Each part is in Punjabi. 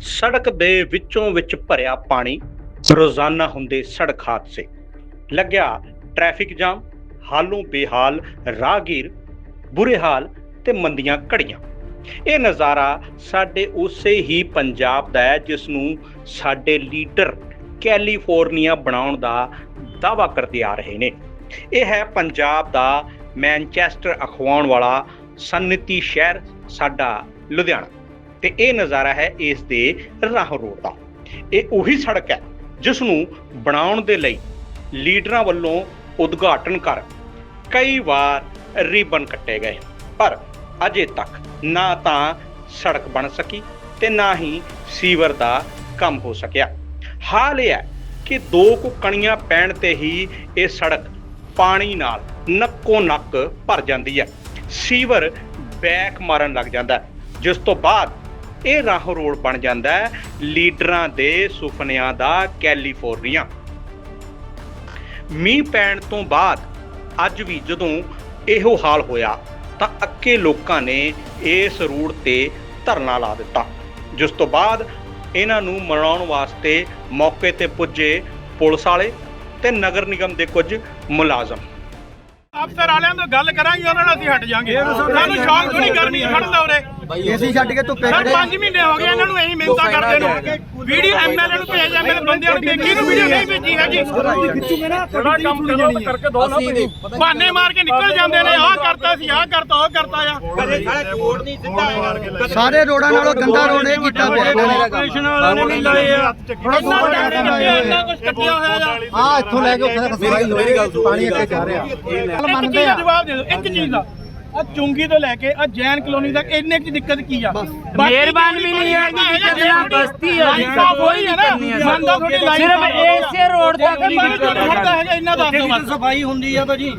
ਸੜਕ ਦੇ ਵਿੱਚੋਂ ਵਿੱਚ ਭਰਿਆ ਪਾਣੀ ਰੋਜ਼ਾਨਾ ਹੁੰਦੇ ਸੜਕ ਹਾਦਸੇ। ਲੱਗਿਆ ਟ੍ਰੈਫਿਕ ਜਾਮ, ਹਾਲੋਂ ਬੇਹਾਲ, ਰਾਹਗੀਰ, ਬੁਰੇ ਹਾਲ ਤੇ ਮੰਦੀਆਂ ਘੜੀਆਂ। ਇਹ ਨਜ਼ਾਰਾ ਸਾਡੇ ਉਸੇ ਹੀ ਪੰਜਾਬ ਦਾ ਹੈ, ਜਿਸ ਨੂੰ ਸਾਡੇ ਲੀਡਰ ਕੈਲੀਫੋਰਨੀਆ ਬਣਾਉਣ ਦਾ ਦਾਵਾ ਕਰਦੇ ਆ ਰਹੇ ਨੇ। ਇਹ ਹੈ ਪੰਜਾਬ ਦਾ ਮੈਨਚੈਸਟਰ ਅਖਵਾਉਣ ਵਾਲਾ ਸੰਨਤੀ ਸ਼ਹਿਰ, ਸਾਡਾ ਲੁਧਿਆਣਾ। ਤੇ ਇਹ ਨਜ਼ਾਰਾ ਹੈ ਇਸ ਦੇ ਰਾਹ ਰੋਡ ਦਾ। ਇਹ ਉਹੀ ਸੜਕ ਹੈ ਜਿਸ ਨੂੰ ਬਣਾਉਣ ਦੇ ਲਈ ਲੀਡਰਾਂ ਵੱਲੋਂ ਉਦਘਾਟਨ ਕਰ ਕਈ ਵਾਰ ਰਿਬਨ ਕੱਟੇ ਗਏ। ਪਰ ਅਜੇ ਤੱਕ ਨਾ ਤਾਂ ਸੜਕ ਬਣ ਸਕੀ ਤੇ ਨਾ ਹੀ ਸੀਵਰ ਦਾ ਕੰਮ ਹੋ ਸਕਿਆ। ਹਾਲ ਇਹ ਹੈ ਕਿ ਦੋ ਕੁ ਕਣੀਆਂ ਪੈਣ ਤੇ ਹੀ ਇਹ ਸੜਕ ਪਾਣੀ ਨਾਲ ਨੱਕੋ ਨੱਕ ਭਰ ਜਾਂਦੀ ਹੈ। ਸੀਵਰ ਬੈਕ ਮਾਰਨ ਲੱਗ ਜਾਂਦਾ ਜਿਸ ਤੋਂ ਬਾਅਦ ਇਹ ਰਾਹ ਰੋਡ ਬਣ ਜਾਂਦਾ ਹੈ ਲੀਡਰਾਂ ਦੇ ਸੁਪਨਿਆਂ ਦਾ ਕੈਲੀਫੋਰਨੀਆ। ਮੀਂਹ ਪੈਣ ਤੋਂ ਬਾਅਦ ਅੱਜ ਵੀ ਜਦੋਂ ਇਹੋ ਹਾਲ ਹੋਇਆ ਤਾਂ ਅੱਕੇ ਲੋਕਾਂ ਨੇ ਇਸ ਰੂਟ ਤੇ ਧਰਨਾ ਲਾ ਦਿੱਤਾ। ਜਿਸ ਤੋਂ ਬਾਅਦ ਇਹਨਾਂ ਨੂੰ ਮਨਾਉਣ ਵਾਸਤੇ ਮੌਕੇ ਤੇ ਪੁੱਜੇ ਪੁਲਿਸ ਵਾਲੇ ਤੇ ਨਗਰ ਨਿਗਮ ਦੇ ਕੁਝ ਮੁਲਾਜ਼ਮ। ਅਫਸਰ ਵਾਲਿਆਂ ਤੋਂ ਗੱਲ ਕਰਾਂਗੇ ਉਹਨਾਂ ਨਾਲ ਅਸੀਂ ਹਟ ਜਾਾਂਗੇ। ਸਾਨੂੰ ਸ਼ੌਕ ਥੋੜੀ ਗਰਮੀ ਖੜਦਾ ਉਰੇ। ਏਸੀ ਛੱਡ ਕੇ ਧੁੱਪੇ ਖੜੇ 5 ਮਹੀਨੇ ਹੋ ਗਏ ਇਹਨਾਂ ਨੂੰ ਇਹੀ ਮਿਹਨਤਾਂ ਕਰਦੇ ਨੂੰ। ਵੀਡੀਓ ਐਮਐਲਏ ਨੂੰ ਭੇਜਿਆ ਮੇਰੇ ਬੰਦਿਆਂ ਨੂੰ ਦੇਖੀ ਨੂੰ ਵੀਡੀਓ ਨਹੀਂ ਭੇਜੀ ਹੈਗੀ ਥੋੜਾ ਕੰਮ ਕਰਕੇ ਦੋ ਨਾ ਬਹਾਨੇ ਮਾਰ ਕੇ ਨਿਕਲ ਜਾਂਦੇ ਨੇ ਆਹ ਕਰਤਾ ਸੀ ਆਹ ਕਰਤਾ ਉਹ ਕਰਤਾ ਆ। ਸਾਰੇ ਰੋਡਾਂ ਨਾਲੋਂ ਗੰਦਾ ਰੋਡ ਇਹ ਕੀਤਾ ਪਿਆ। ਇਹਨਾਂ ਨੇ ਆਪਰੇਸ਼ਨ ਵਾਲਿਆਂ ਨੇ ਵੀ ਲਾਏ ਆ। ਇੰਨਾ ਟਾਇਰ ਕੱਟਿਆ ਇੰਨਾ ਕੁਝ ਕੱਟਿਆ ਹੋਇਆ ਆ ਆ ਇੱਥੋਂ ਲੈ ਕੇ ਉੱਥੇ ਤੱਕ ਸਫ਼ਾਈ ਹੋਈ ਪਾਣੀ ਅੱਗੇ ਜਾ ਰਿਹਾ। ਇੱਕ ਚੀਜ਼ ਦਾ ਜਵਾਬ ਦੇ ਦਿਓ ਇੱਕ ਚੀਜ਼ ਦਾ। ਆ ਚੁੰਗੀ ਤੋਂ ਲੈ ਕੇ ਆ ਜੈਨ ਕਲੋਨੀ ਤੱਕ ਇੰਨੇ ਕੀ ਦਿੱਕਤ ਕੀ ਆ? ਮਿਹਰਬਾਨੀ ਵੀ ਨਹੀਂ ਹੈ ਕਿ ਦਿੱਕਤ ਨਾ ਬਸਤੀ ਆ। ਕੋਈ ਹੈ ਨਾ ਮੰਨਦਾ ਤੁਹਾਡੀ ਲਾਈਨ ਸਿਰਫ ਇਸੇ ਰੋਡ ਤੱਕ ਦੀ ਦਿੱਕਤ ਹੈ ਇੰਨਾ ਦੱਸ ਦਿਓ ਬਸ। ਸਫ਼ਾਈ ਹੁੰਦੀ ਆ ਭਾਜੀ।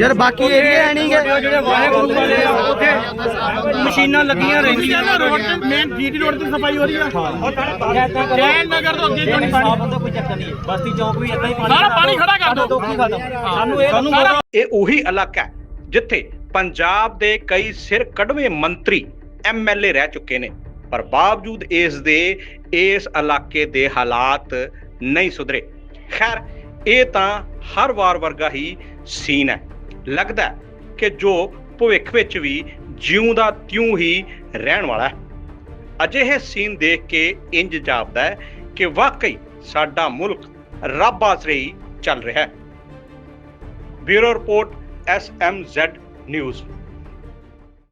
ਯਾਰ ਬਾਕੀ ਏਰੀਆ ਨਹੀਂਗੇ ਜਿਹੜੇ ਵਾਹਿਗੁਰੂ ਵਾਲੇ ਆ ਉੱਥੇ ਮਸ਼ੀਨਾਂ ਲੱਗੀਆਂ ਰਹਿੰਦੀਆਂ। ਨਾ ਰੋਡ ਤੇ ਮੇਨ ਜੀਟੀ ਰੋਡ ਤੇ ਸਫ਼ਾਈ ਹੋ ਰਹੀ ਆ। ਜੈਨ ਨਗਰ ਤੋਂ ਅੱਗੇ ਨਹੀਂ ਪਾਣੀ? ਕੋਈ ਚੱਕਰ ਨਹੀਂ ਬਸਤੀ ਚੌਕ ਵੀ ਇਦਾਂ ਹੀ ਸਾਰਾ ਪਾਣੀ ਖੜਾ ਕਰ ਦਿਓ ਸਾਨੂੰ ਇਹ ਸਾਨੂੰ ਸਾਰਾ ਇਹ ਉਹੀ ਇਲਾਕਾ ਹੈ ਜਿੱਥੇ ਪੰਜਾਬ ਦੇ ਕਈ ਸਿਰ ਕੜਵੇਂ ਮੰਤਰੀ ਐਮਐਲਏ ਰਹਿ ਚੁੱਕੇ ਨੇ, ਪਰ ਬਾਵਜੂਦ ਇਸ ਦੇ, ਇਸ ਇਲਾਕੇ ਦੇ ਹਾਲਾਤ ਨਹੀਂ ਸੁਧਰੇ। ਖੈਰ, ਇਹ ਤਾਂ ਹਰ ਵਾਰ ਵਰਗਾ ਹੀ ਸੀਨ ਹੈ। ਲੱਗਦਾ ਕਿ ਜੋ ਭਵਿੱਖ ਵਿੱਚ ਵੀ ਜਿਉਂ ਦਾ ਤਿਉਂ ਹੀ ਰਹਿਣ ਵਾਲਾ ਹੈ। ਅਜਿਹੇ ਸੀਨ ਦੇਖ ਕੇ ਇੰਜ ਜਾਪਦਾ ਹੈ ਕਿ ਵਾਕਈ ਸਾਡਾ ਮੁਲਕ ਰੱਬ ਆਸਰੇ ਹੀ ਚੱਲ ਰਿਹਾ ਹੈ। Bureau report SMZ news